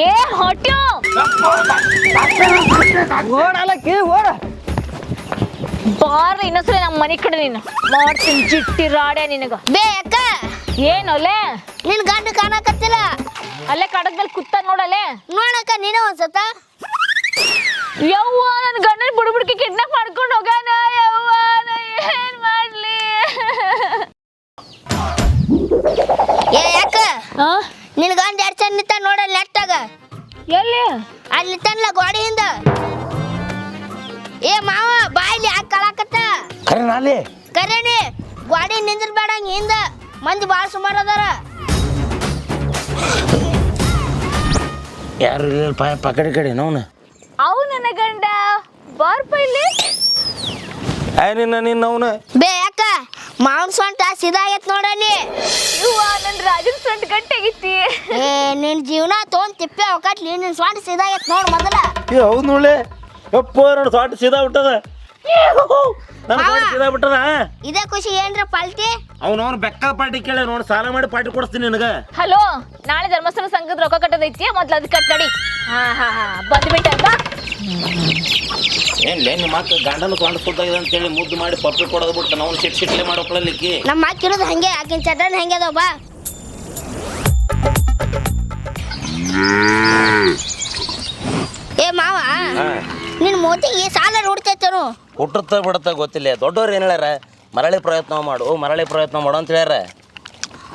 ಏ ಹೊಟ್ಯೋ! ಓಡಲಕ್ಕಿ ಓಡ. ಬಾರ ಇನ್ನೊಂದ್ಸಲ ನಮ್ಮ ಮನೆ ಕಡೆ ನೀನು. ಮಾಡ್ತೀನಿ ಚಿಟ್ಟಿ ರಾಡೆ ನಿನಗ. ಬೇ ಅಕ್ಕ! ಏನೊಲೆ ನಿನ್ ಗಂಡ ಕಾಣಕತ್ತಿಲ್ಲ. ಅಲ್ಲೇ ಕಡದ ಮೇಲೆ ಕುತ್ತ ನೋಡಲೆ ನೋಡಕ್ಕ ನೀನೇ ಒಂದ್ಸತ ಯವ್ವ ನನ್ನ ಗಂಡನ ಬುಡ್ಬುಡ್ಕಿ ಕಿಡ್ನಾಪ್ ಮಾಡ್ಕೊಂಡು ಹೋಗಾನ ಯವ್ವ ನಾ ಏನ್ ಮಾಡ್ಲಿ? ಏ ಯಾಕ? ಆ? ನಿನ್ ಗಂಡ ಎರಡ್ ಚಂದ ನೋಡ ನೆಟ್ಟಾಗ. ಎಲ್ಲಿ? ಅಲ್ಲಿ ತನ್ನ ಗೋಡೆಯಿಂದ. ಏ ಮಾವ ಬಾಯ್ಲಿ ಯಾಕೆ ಕಳಾಕತ್ತ? ಖರೆ ನಾಲಿ ಕರೇನಿ ಗೋಡಿ ನಿಂದಿರ್ಬೇಡ ಹಿಂದ. ಮಂದಿ ಭಾಳ ಸುಮಾರು ಅದಾರ. ಯಾರು ಇಲ್ಲ ಪಕಡಿ ಕಡೆ ನೋನ ಅವು ನನ್ನ ಗಂಡ. ಬಾರ್ಪ ಇಲ್ಲಿ. ಏ ನಿನ್ನ ನಿನ್ನ ಅವನ. ಬೇ ಮಾವನ್ ಸೊಂಟ ಸಿದಾಗೈತ್ ಆಗೈತ್ ನೋಡಲ್ಲಿ ಯವ್ವ ನನ್ನ ರಾಜನ್ ಸೊಂಟ ಗಟ್ಟಿಗಿತ್ತಿ ಏ ನಿನ್ ಜೀವನ ತೊಗೊಂಡ್ ತಿಪ್ಪೆ ಅವಕಾಟ್ಲಿ ನಿನ್ ಸೊಂಟ ಸಿದಾಗೈತ್ ನೋಡ್ ಮೊದಲ. ಏ ಹೌದು ನೋಳೆ ಯಪ್ಪ ನನ್ನ ಸೊಂಟ ಸೀದಾ ಬಿಟ್ಟದ ನನ್ನ ಸ್ವಾಟ್ ಸೀದಾ ಬಿಟ್ಟದ ಇದೇ ಖುಷಿ ಏನ್ರ ಪಲ್ಟಿ? ಅವನವನು ಬೆಕ್ಕ ಪಾರ್ಟಿ ಕೇಳ ನೋಡಿ ಸಾಲ ಮಾಡಿ ಪಾರ್ಟಿ ಕೊಡಿಸ್ತೀನಿ ನಿನಗೆ. ಹಲೋ ನಾಳೆ ಧರ್ಮಸ್ಥಳ ಸಂಘದ ರೊಕ್ಕ ಕಟ್ಟದೈತಿ ಮೊದ್ಲು ಅದು ಕಟ್ ನಡಿ. ಹಾ ಹಾ ಹಾ ಬಂದ್ಬಿಟ್ಟೆ ಬಾ ಏನ್ಲೇ ನಿಮ್ಮ ಮಾತು ಗಂಡನ ಸ್ವಾಂಡ್ ಸುದ್ದಾಗಿದೆ ಅಂತೇಳಿ ಮುದ್ದು ಮಾಡಿ ಪಪ್ಪಿ ಕೊಡೋದು ಬಿಟ್ಟು ನಾವು ಸಿಟ್ ಸಿಟ್ಲೆ ಮಾಡೋಕ್ಲಲ್ಲಿಕ್ಕಿ ನಮ್ಮ ಹಾಕಿರೋದು ಹಂಗೆ ಆಕಿನ ಚಟನ್ ಹಂಗೆ ಅದಾವ ಬಾ. ಏ ಮಾವ ನಿನ್ ಮೋತಿಗೆ ಸಾಲ ರೂಡ್ತೈತನು ಹುಟ್ಟುತ್ತ ಬಿಡುತ್ತ ಗೊತ್ತಿಲ್ಲ ದೊಡ್ಡವ್ರು ಏನು ಹೇಳ್ಯಾರ? ಮರಳಿ ಪ್ರಯತ್ನ ಮಾಡು ಮರಳಿ ಪ್ರಯತ್ನ ಮಾಡು ಅಂತ ಹೇಳ್ಯಾರ.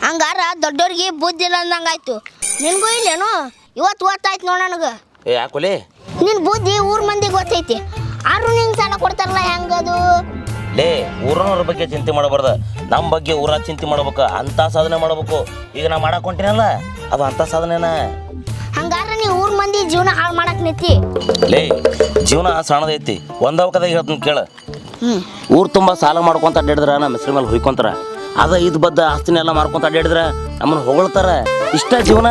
ಹಂಗಾರ ದೊಡ್ಡೋರಿಗೆ ಬುದ್ಧಿ ಇಲ್ಲ ಅಂದಂಗಾಯ್ತು. ನಿನ್ಗೂ ಇಲ್ಲೇನು? ಇವತ್ತು ಗೊತ್ತಾಯ್ತು ನೋಡ ನನಗೆ. ಏ ಯಾಕೋಲಿ ನಿನ್ ಬುದ್ಧಿ ಊರ್ ಮಂದಿಗೆ ಗೊತ್ತೈತಿ. ಆರು ನಿನ್ ಸಾಲ ಕೊಡ್ತಾರಲ್ಲ ಹೆಂಗದು? ಲೇ ಊರನವ್ರ ಬಗ್ಗೆ ಚಿಂತೆ ಮಾಡಬಾರ್ದ. ನಮ್ಮ ಬಗ್ಗೆ ಊರ ಚಿಂತೆ ಮಾಡ್ಬೇಕು ಅಂತ ಸಾಧನೆ ಮಾಡ್ಬೇಕು. ಈಗ ನಾ ಮಾಡಕ್ ಹೊಂಟಿನಲ್ಲ ಅದು ಅಂತ ಸಾಧನೆನ. ಹಂಗಾರ ನೀ ಊರ್ ಮಂದಿ ಜೀವನ ಹಾಳು ಮಾಡಕ್ ನಿಂತಿ. ಲೇ ಜೀವನ ಸಣ್ಣದೈತಿ ಒಂದವಕದಾಗ ಹೇಳ್ತೀನಿ ಕೇಳ. ಊರ್ ತುಂಬ ಸಾಲ ಮಾಡ್ಕೊಂತ ಅಡ್ಡಾಡಿದ್ರ ನಮ್ಮ ಹೆಸರು ಮೇಲೆ ಹುಯ್ಕೊಂತಾರ. ಅದ ಇದು ಬದ್ದ ಆಸ್ತಿನೆಲ್ಲ ಮಾರ್ಕೊಂತ ಅಡ್ಡಾಡಿದ್ರ ನಮ್ಮನ್ನು ಹೊಗಳ್ತಾರೆ. ಇಷ್ಟ ಜೀವನ.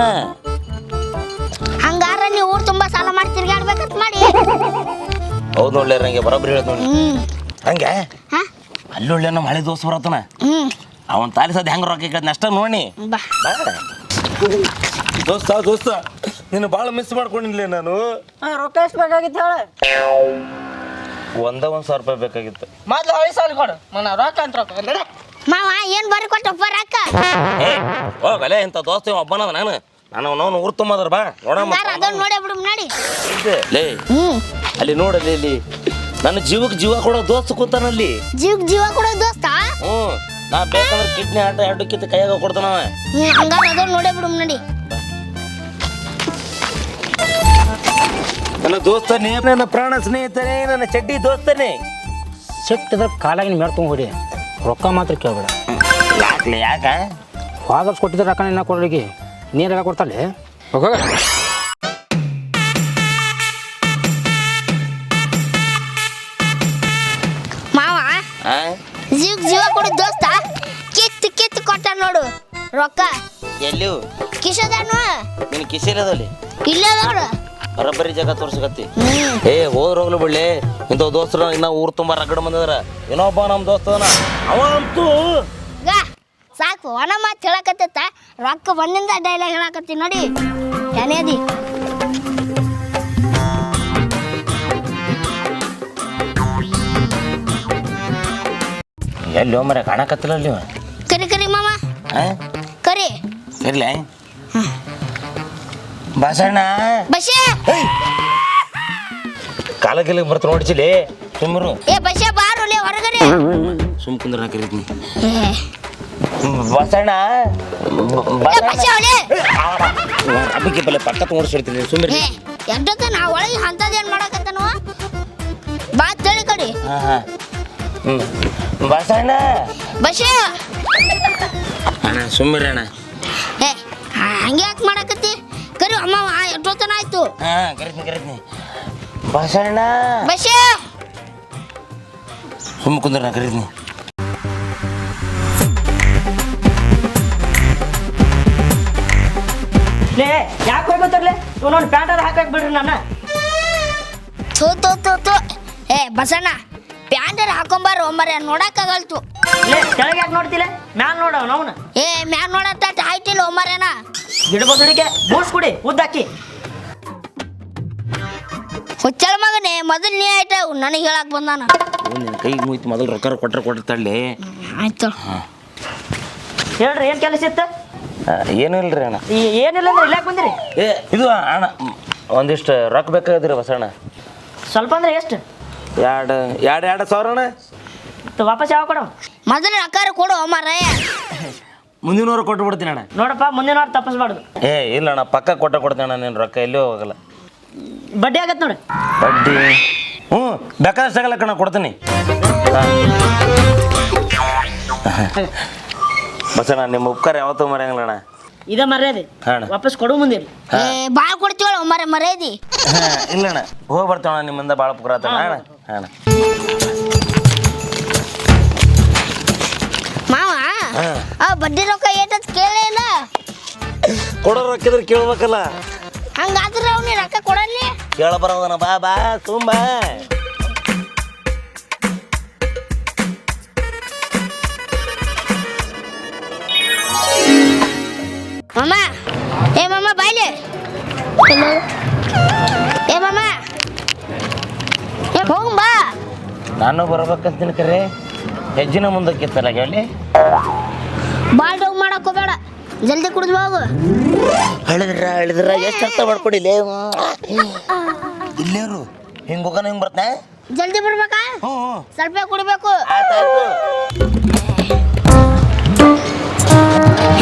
ಹಂಗಾರ ನೀ ಊರ್ ತುಂಬಾ ಸಾಲ ಮಾಡಿ ತಿರ್ಗಾಡ್ಬೇಕಂತ ಮಾಡಿ. ಹೌದು ನೋಡ್ಲಿ ನಂಗೆ ಬರೋಬ್ರಿ ಹೇಳ್ದು ನೋಡಿ ಹಂಗೆ ಹಾ? ಅಲ್ಲಿ ಒಳ್ಳೆ ನಮ್ಮ ಹಳೆ ದೋಸ್ತ ಬರತ್ತನ. ಹ್ಮ್. ತಾಲಿ ಸದ್ಯ ಹೆಂಗೆ ರೊಕ್ಕ ಕೇಳ್ತಾನೆ ಅಷ್ಟ ನೋಡಿ ಬಾ. ದೋಸ್ತ ದೋಸ್ತ ನೀನು ಭಾಳ ಮಿಸ್ ಮಾಡ್ಕೊಂಡಿಲ್ಲ ನಾನು. ರೊಕ್ಕ ಎಷ್ಟು ಬೇಕಾಗಿತ್ತು ಹೇಳ. ಒಂದ ಒಂದ್ ಸಾವಿರ ರೂಪಾಯಿ ಬೇಕಾಗಿತ್ತು. ಮೊದ್ಲು ಐದು ಸಾಲ ಕೊಡು. ಮನ ರೊಕ್ಕ ಅಂತ ರೊಕ್ಕ ನಡೆ. ಮಾವ ಏನ್ ಬರಿ ಕೊಟ್ಟಪ್ಪ ರೊಕ್ಕ? ಏ ಹೋಗಲೇ ಇಂಥ ದೋಸ್ತ ಒಬ್ಬನದ ನಾನು. ನಾನು ಅವನವನು ಊರು ತುಂಬದ್ರ ಬಾ. ನೋಡಮ್ಮ. ಹಂಗಾರ ಅದನ್ನ ನೋಡೇ ಬಿಡು ನೋಡಿ ಲೇ ಹ್ಮ್. ಅಲ್ಲಿ ನೋಡಲಿ ಇಲ್ಲಿ. ನನ್ನ ಜೀವಕ್ಕೆ ಜೀವ ಕೊಡೋ ದೋಸ್ತ ಕೂತಾನಲ್ಲಿ ಜೀವಕ್ ಜೀವ ಕೊಡೋ ದೋಸ್ತ? ಹ್ಞೂ ನಾ ಬೇಕಂದ್ರೆ ಕಿಡ್ನಿ ಆಟ ಎರಡು ಕಿತ್ತ ಕೈಯಾಗ ಕೊಡ್ತಾನ ಹ್ಮ್ ಹಂಗಾರ ಅದನ್ನ ನೋಡೇ ಬಿಡು ನಡಿ ನನ್ನ ದೋಸ್ತನೇ ನನ್ನ ಪ್ರಾಣ ಸ್ನೇಹಿತನೇ ನನ್ನ ಚಡ್ಡಿ ದೋಸ್ತನೇ. ಕಾಲಾಗಿ ಕಾಲಾಗಿನ ಮೇಲೆ ಹೊಡಿ ರೊಕ್ಕ ಮಾತ್ರ ಕೇಳಬೇಡ. ಯಾಕೆ? ಯಾಕ ವಾಗರ್ಸ್ ಕೊಟ್ಟಿದ್ರೆ ರೊಕ್ಕ ನಿನ್ನ ಕೊಡಲಿಕ್ಕೆ ನೀರೆಲ್ಲ ಕೊಡ್ತಾಳೆ? ಹೋಗ. ಮಾವ? ಜೀವ್ ಜೀವ ಕೊಡೋ ದೋಸ್ತ. ಕಿತ್ ಕಿತ್ ಕೊಟ್ಟ ನೋಡು. ರೊಕ್ಕ. ಎಲ್ಲೂ? ಕಿಶದಾನು ನಿನ್ನ ಕಿಸಿಲ್ಲದಲ್ಲಿ ಇಲ್ಲ ನೋಡು ಬರೋಬ್ಬರಿ ಜಾಗ ತೋರ್ಸಕತ್ತಿ. ಏ ಹೋದ್ರ ಹೋಗ್ಲಿ ಬಿಡ್ಲಿ. ಇಂಥ ದೋಸ್ತರು ಇನ್ನ ಊರು ತುಂಬಾ ರಗಡ ಬಂದದ್ರ ಇನ್ನೊಬ್ಬ ನಮ್ಮ ದೋಸ್ತನ ಅವ ಅಂತೂ ಸಾಕು. ಒಣ ಮಾತು ಹೇಳಕತ್ತ ರೊಕ್ಕ ಬಂದಿಂದ ಡೈಲಾಗ್ ಹೇಳಕತ್ತಿ ನೋಡಿ. ಕನೇದಿ ಎಲ್ಲಿ ಮರ ಕಾಣಕತ್ತಿಲ್ಲ ಅಲ್ಲಿ ಇವ. ಕರಿ ಕರಿ ಮಾಮ. ಆ? ಕರಿ. ಇರ್ಲಿ. ಬಸಣ್ಣ. ಬಶೆ ಕಾಲ ಗಿಲ ಬರ್ತ ನೋಡಿಸಿಲಿ ಸುಮ್ಮರು ಏ ಬಶೆ ಬಾರುಲೆ ಹೊರಗಡೆ ಸುಮ್ ಕುಂದ್ರ ಹಾಕಿರ್ತೀನಿ ಬಸಣ್ಣ ಏ, ಬಶೆ ಅವಳೆ ಅದಕ್ಕೆ ಬಲೆ ಪಕ್ಕ ತೋರಿಸಿರ್ತೀನಿ ಸುಮ್ಮರಿ ಏ ಎಷ್ಟೊತ್ತ ನಾ ಒಳಗೆ ಅಂತದೇನ್ ಮಾಡಕತ್ತನು ಬಾ ತಳಿ ಕಡಿ ಬಸಣ್ಣ ಬಶೆ ಅಣ್ಣ ಸುಮ್ಮರಿ ಅಣ್ಣ ಏ ಹಂಗೆ ಯಾಕೆ ಮಾಡಕತ್ತಿ ಕರಿ ಅಮ್ಮ ಎಷ್ಟೊತ್ತನ ಆಯ್ತು ಹಾ ಕರಿತೀನಿ ಕರಿತೀನಿ ಬಸಣ್ಣ ಬಶೆ. ಸುಮ್ಮ ಕುಂದ್ರ ನಾ ಕರಿತೀನಿ. ಲೇ ಯಾಕೆ ಹೋಗ್ಬೇಕರ್ಲೆ ಪ್ಯಾಂಟ್ ಅದು ಹಾಕಕ್ ಬಿಡ್ರಿ ನನ್ನ. ಥೂ ಥೂ ಥೂ ಥೂ. ಏ ಬಸಣ್ಣ ಪ್ಯಾಂಟರ್ ಹಾಕೊಂಬಾರ ಒಮ್ಮರೆ ನೋಡಕ್ಕಾಗಲ್ತು ಲೇ ಕೆಳಗೆ ಯಾಕೆ ನೋಡ್ತಿಲ್ಲ ಮ್ಯಾಲ್ ನೋಡವ ಅವನ. ಏ ಮ್ಯಾನ್ ನೋಡತ್ತ ಇಲ್ಲ ಒಮ್ಮರೇನ ಗಿಡ ಬಸಡಿಕೆ ಬೂಸ್ ಕುಡಿ ಉದ್ದಾಕಿ. ಹುಚ್ಚಳ ಮಗನೇ ಮೊದಲು ನೀ ಆಯ್ತ? ನನಗೆ ಹೇಳಕ್ ಬಂದಾನ. ನಿನ್ನ ಕೈಗೆ ಮುಯ್ತು ಮೊದಲು ರೊಕ್ಕ ಕೊಟ್ಟರೆ ಕೊಟ್ಟರೆ ತಳ್ಳಿ. ಆಯ್ತು ಹೇಳ್ರಿ ಏನು ಕೆಲಸ ಇತ್ತು? ಏನೂ ಇಲ್ರಿ ಅಣ್ಣ. ಈ ಏನಿಲ್ಲ ಅಂದ್ರೆ ಇಲ್ಲಾಕ್ ಬಂದಿರಿ? ಏ ಇದು ಅಣ್ಣ ಒಂದಿಷ್ಟು ರೊಕ್ಕ ಬೇಕಾಗಿದ್ರಿ ಬಸಣ್ಣ ಸ್ವಲ್ಪ ಅಂದ್ರೆ ಎಷ್ಟು? ಎರಡು ಎರಡು ಎರಡು ಸಾವಿರ ಅಣ್ಣ. ತ- ವಾಪಸ್ ಯಾವ ಕೊಡೋ? ಮೊದಲು ರೊಕ್ಕ ಕೊಡು ಮಾರಾಯ. ಮುಂದಿನ ವಾರ ಕೊಟ್ಟು ಬಿಡ್ತೀನಿ ಅಣ್ಣ. ನೋಡಪ್ಪ ಮುಂದಿನ ವಾರ ತಪ್ಪಸ್ ಏ ಇಲ್ಲ ಅಣ್ಣ ಪಕ್ಕ ಕೊಟ್ಟ ಕೊಡ್ತೀನಿ ಅಣ್ಣ ನೀನು ರೊಕ್ಕ ಎಲ್ಲೂ ಹೋಗಲ್ಲ. ಬಡ್ಡಿ ಆಗತ್ತೆ ನೋಡಿ. ಬಡ್ಡಿ? ಹ್ಞೂ ಬೇಕಾದಷ್ಟು ಕಣ ಕೊಡ್ತೀನಿ. ಬಸಣ್ಣ ನಿಮ್ಮ ಉಪಕಾರ ಯಾವತ್ತೂ ಮರೆಯಂಗಿಲ್ಲ ಅಣ್ಣ. ಇದ ಮರ್ಯಾದೆ. ಹಾಂ ವಾಪಸ್ ಕೊಡು ಮುಂದೆ ಏ ಭಾಳ ಕೊಡ್ತೀವಳ ಮರ ಮರ್ಯಾದಿ. ಇಲ್ಲಣ್ಣ ಇಲ್ಲ ಅಣ್ಣ. ಹೋಗಿ ಬರ್ತೀವಣ್ಣ ನಿಮ್ಮಿಂದ ಭಾಳ ಉಪಕಾರ ಆತಣ್ಣ. ಅಣ್ಣ. ಅಣ್ಣ. ಮಾವ ಆ ಬಡ್ಡಿ ರೊಕ್ಕ ಏಟತ್ ಕೇಳೇನ ಕೊಡೋ ರೊಕ್ಕಿದ್ರೆ ಕೇಳ್ಬೇಕಲ್ಲ. ಹಂಗಾದ್ರೆ ಕೇಳ ಬರೋದನ ಬಾ ಬಾ ತುಂಬ ಮಾಮ ಏ ಮಾಮ ಬಾಯ್ಲೆ ಏ ಮಾಮ ಏ ಹೋಗ್ ಬಾ. ನಾನು ಬರ್ಬೇಕಂತೀನಿ ಕರೆ. ಹೆಜ್ಜಿನ ಮುಂದಕ್ಕೆ ಹೇಳಿ. ಬಾಲ್ ಡೌ ಮಾಡಕ್ ಹೋಗ್ಬೇಡ. ಜಲ್ದಿ ಕುಡಿದು ಹೋಗು. ಹೇಳಿದ್ರ ಹೇಳಿದ್ರ ಎಷ್ಟು ಅರ್ಥ ಮಾಡ್ಕೊಡಿಲ್ಲ ಇಲ್ಲೇರು ಹಿಂಗ ಹೋಗೋಣ ಹಿಂಗೆ ಬರ್ತಾ ಜಲ್ದಿ ಬಿಡ್ಬೇಕಾ ಹ್ಞೂ ಹ್ಞೂ ಸ್ವಲ್ಪ ಕುಡಿಬೇಕು. ಆಯ್ತಾಯ್ತು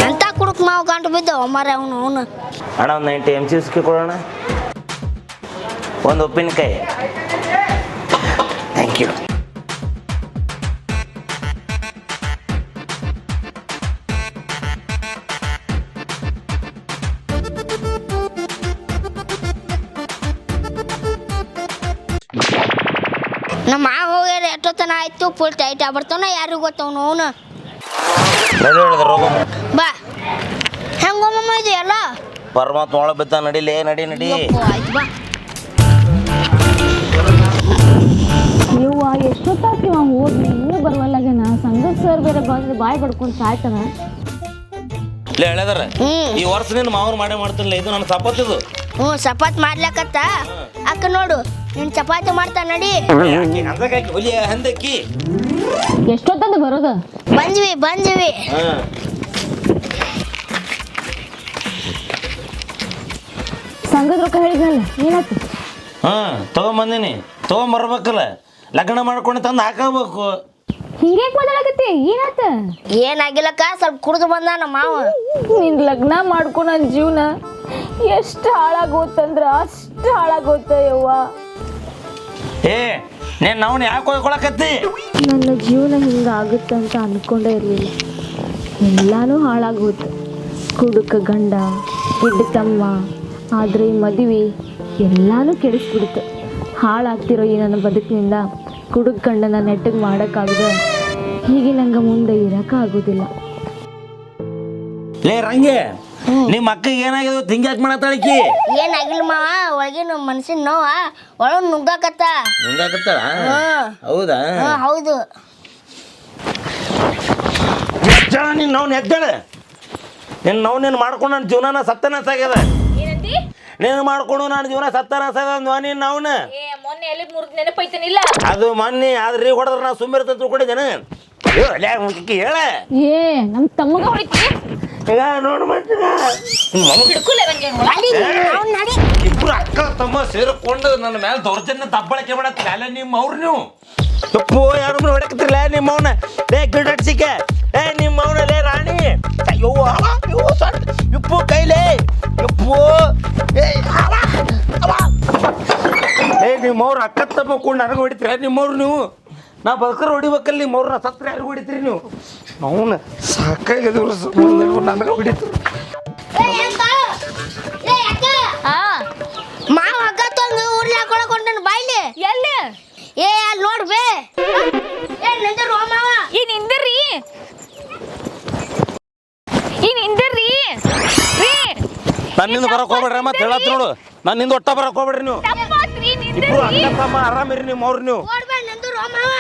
ಎಂತ ಕುಡುಕ್ ಮಾವು ಗಂಟು ಬಿದ್ದವ ಮರ ಅವನು ಅವನು. ಅಣ್ಣ ಒಂದು ನೈಂಟಿ ಎಂ ಸಿ ಕೊಡೋಣ. ಒಂದು ಉಪ್ಪಿನಕಾಯಿ. ಆಯ್ತು ಫುಲ್ ಟೈಟ್ ಆಗ್ಬಿಡ್ತಾನ ಯಾರಿಗೂ ಗೊತ್ತವನು ಅವನು. ನಡಿ ಹೇಳಿದ್ರು ರೋಗ ಬಾ. ಹೆಂಗೊಮ್ಮಮ್ಮ ಇದು ಎಲ್ಲ? ಪರಮಾತ್ಮ ಒಳಗೆ ಬಿದ್ದ ನಡಿಲೇ ನಡಿ ನಡಿ. ಯಪ್ಪೋ, ಆಯ್ತು ಬಾ. ಯವ್ವ ಎಷ್ಟೊತ್ತಾಗ್ತೀವ ಹೋಗಿ ಇನ್ನೂ ಬರವಲ್ಲಾಗೇನ ಸಂಘ ಸರ್ ಬೇರೆ ಬಂದು ಬಾಯ್ ಬಡ್ಕೊಂಡು ಸಾಯ್ತಾನ ಲೇ ಹೇಳಿದಾರ ಹ್ಮ್. ಈ ವರ್ಷ ನಿನ್ನ ಮಾವ್ರು ಮಾಡೇ ಮಾಡ್ತಿಲ್ಲ ಇದು ನನ್ನ ಸಪತ್ತಿದು. ಹ್ಞೂ ಸಪತ್ ಮಾಡ್ಲಕತ್ತ? ಅಕ್ಕ ನೋಡು ನೀನು ಚಪಾತಿ ಮಾಡ್ತಾ ನಡಿ. ಎಷ್ಟೊತ್ತಂದ ಹಂದಕ್ಕಿ. ಎಷ್ಟೊತ್ತಂದು ಬರೋದು? ಬಂದ್ವಿ ಬಂದ್ವಿ. ಸಂಘದ ರೊಕ್ಕ ಹೇಳಿದ್ನಲ್ಲ ಏನಾಯ್ತು? ಹಾಂ ತೊಗೊಂಬಂದಿನಿ. ತಗೊಂಬರ್ಬೇಕಲ್ಲ. ಲಗ್ನ ಮಾಡ್ಕೊಂಡು ತಂದು ಹಾಕಬೇಕು. ಹಿಂಗೆ ಮಾತಾಡಕತ್ತಿ? ಏನಾತ ಏನಾಗಿಲ್ಲಕ್ಕ ಸ್ವಲ್ಪ ಕುಡಿದು ಬಂದ ನಮ್ಮ ಮಾವ. ನಿನ್ ಲಗ್ನ ಮಾಡ್ಕೊ ನನ್ನ ಜೀವನ. ಎಷ್ಟು ಹಾಳಾಗೋತಂದ್ರ ಅಷ್ಟು ಹಾಳಾಗೋತ ಯವ್ವ ಏ ನೀನು ನಾವು ಯಾಕೆ ಹೋಗ್ಕೊಳಕತ್ತಿ ನನ್ನ ಜೀವನ ಹಿಂಗಾಗುತ್ತಂತ ಅನ್ಕೊಂಡೇ ಇರಲಿಲ್ಲ. ಎಲ್ಲಾನು ಹಾಳಾಗೋತು ಕುಡುಕ ಗಂಡ ಗಿಡ್ಡ ತಮ್ಮ ಆದರೆ ಈ ಮದುವೆ ಎಲ್ಲಾನು ಕೆಡಿಸ್ಬಿಡ್ತು. ಹಾಳಾಗ್ತಿರೋ ಈ ನನ್ನ ಬದುಕಿನಿಂದ ಕುಡುಕ ಗಂಡನ ನೆಟ್ಟಗೆ ಮಾಡೋಕ್ಕಾಗದ? ಹೀಗೆ ನಂಗೆ ಮುಂದೆ ಇರೋಕ್ಕಾಗೋದಿಲ್ಲ. ಲೇ ರಂಗೆ ನಿಮ್ಮ ಅಕ್ಕಿಗೆ ಏನಾಗಿದೆ ತಿಂಗ್ಯಾಕ್ ಮಾಡತ್ತಾಳಿಕಿ ಏನಾಗಿಲ್ಲ ಮಾವ ಒಳಗಿನ ಮನ್ಸಿನ ನೋವ ಒಳಗ್ ನುಗ್ಗಾಕತ್ತ. ಹೌದಾ? ಹೌದು. ಎದ್ದೇಳ ನೀನು ನಾವು ಎದ್ದೇಳ ನಿನ್ನ ನವ್ ನೀನು ಮಾಡ್ಕೊಂಡು ನನ್ನ ಜೀವನ ಸತ್ತನ ಸಾಗ್ಯದ ನೀನು ಮಾಡ್ಕೊಂಡು ನನ್ನ ಜೀವನ ಸತ್ತನ ಸಾಗ್ಯದ ನೀನು ಏ ಮೊನ್ನೆ ಎಲ್ಲಿ ಮುರಿದ ನೆನಪೈತನಿಲ್ಲ ಅದು ಮೊನ್ನೆ ಆದ್ರೆ ಈಗ ಹೊಡೆದ್ರೆ ನಾ ಸುಮ್ಮಿರ್ತ ತಿಳ್ಕೊಂಡಿದ್ದೇನೆ. ಹೇಳ ಏ ನಮ್ಮ ತಮ್ಮಗ ಹೊಡಿತಿ? ಈಗ ನೋಡು ನಡಿ ಇಬ್ರು ಅಕ್ಕ ತಮ್ಮ ಸೇರಿಕೊಂಡು ನನ್ನ ಮೇಲೆ ದೌರ್ಜನ್ಯ ದಬ್ಬಳಕೆ ಮಾಡತ್ತಿಲ್ಲ ಅಲ್ಲ ನಿಮ್ಮ ಅವ್ರು ನೀವು. ತಪ್ಪು ಯಾರು ಹೊಡಕತ್ತಿರಲ್ಲ ನಿಮ್ಮ ಅವನ ಲೇ ಗಿಡಟ್ಸಿಕೆ ಏ ನಿಮ್ಮ ಅವನ ಲೇ ರಾಣಿ. ಅಯ್ಯೋ ಅವ, ಅಯ್ಯೋ ಸಣ್ಣ. ಇಪ್ಪು ಕೈಲೇ. ಯಪ್ಪೋ. ಏ ಅವ, ಅವ. ಏ ನಿಮ್ಮವ್ರು ಅಕ್ಕ ತಮ್ಮ ಕೂಡ ನನಗೆ ಹೊಡಿತೀರ. ನಿಮ್ಮವ್ರು ನೀವು? ನಾ ಬದುಕರು ಹೊಡಿಬೇಕಲ್ಲಿ ನಿಮ್ಮವ್ರನ್ನ ಸತ್ರ ಯಾರು ಹೊಡಿತೀರಿ ನೀವು? ಅವನ ಸಾಕಾಗಿದೆ ನನಗೆ ಅಕ್ಕ. ಮಾವ ಅಕ್ಕ ತಂದು ಊರ್ಲಿ ಹಾಕೊಳಕ್ ಹೊಂಟಾನ ಬಾಯ್ಲಿ. ಎಲ್ಲಿ? ಏ ಅಲ್ಲಿ ನೋಡ್ಬೇ ಏ ನಿಂದ್ರು ಮಾವ. ಈ ನಿಂದಿರ್ರಿ ಈ ನಿಂದಿರ್ರಿ ರೀ. ನನ್ನಿಂದ ಬರಕ್ ಹೋಗ್ಬೇಡ್ರಿ ಮತ್ತೆ ಹೇಳತ್ ನೋಡು. ನನ್ನಿಂದ ಒಟ್ಟ ಬರಕ್ ಹೋಗ್ಬೇಡ್ರಿ ನೀವು. ಇಬ್ರು ಅಕ್ಕ ತಮ್ಮ ಆರಾಮಿರಿ ನೀವು ಅವ್ರು ನೀವು. ನೋಡ್ಬೇ ನಿಂದ್ರು ಮಾವ.